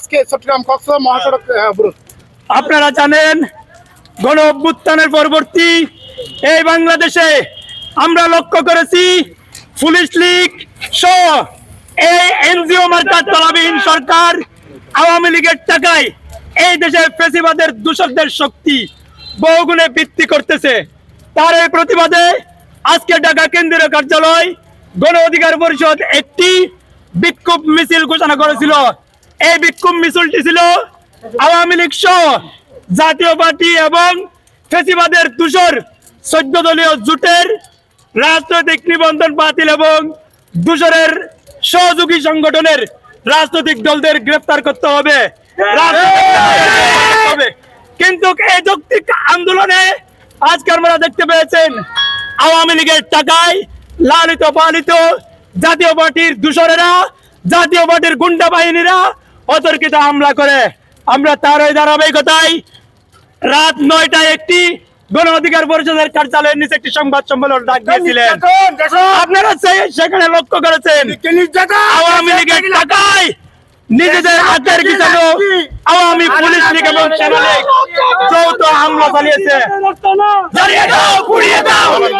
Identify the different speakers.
Speaker 1: আজকে চট্টগ্রাম কক্সবাজার মহাসড়ক অবরোধ।
Speaker 2: আপনারা জানেন, গণ অভ্যুত্থানের পরবর্তী এই বাংলাদেশে আমরা লক্ষ্য করেছি পুলিশ লীগ সহ এই এনজিও মার্কার তলাবিহীন সরকার আওয়ামী লীগের টাকায় এই দেশের ফেসিবাদের দূষকদের শক্তি বহুগুণে বৃদ্ধি করতেছে। তার এই প্রতিবাদে আজকে ঢাকা কেন্দ্রীয় কার্যালয় গণ অধিকার পরিষদ একটি বিক্ষোভ মিছিল ঘোষণা করেছিল। এই বিক্ষোভ মিছিলটি ছিল আওয়ামী লীগ সহ জাতীয় পার্টি এবং ফেসিবাদের দূষর চোদ্দ দলীয় জোটের রাজনৈতিক নিবন্ধন বাতিল এবং দূষরের সহযোগী সংগঠনের রাজনৈতিক দলদের গ্রেফতার করতে হবে রাজনৈতিক দলদের গ্রেফতার করতে হবে। কিন্তু এই যৌক্তিক আন্দোলনে আজকে আমরা দেখতে পেয়েছেন আওয়ামী লীগের টাকায় লালিত পালিত জাতীয় পার্টির দূষরেরা জাতীয় পার্টির গুন্ডা বাহিনীরা অতর্কিত হামলা করে। আমরা তার ওই ধারাবাহিকতায় রাত নয়টায় একটি গণ অধিকার পরিষদের কার্যালয়ের নিচে একটি সংবাদ সম্মেলন ডাক দিয়েছিলেন। আপনারা সেখানে লক্ষ্য করেছেন। আওয়ামী লীগের টাকায় নিজেদের হাতের কিছু আওয়ামী পুলিশ লীগ এবং সেনা লীগ যৌথ হামলা চালিয়েছে। জ্বালিয়ে দাও পুড়িয়ে দাও জ্বালিয়ে দাও পুড়িয়ে দাও জ্বালিয়ে দাও।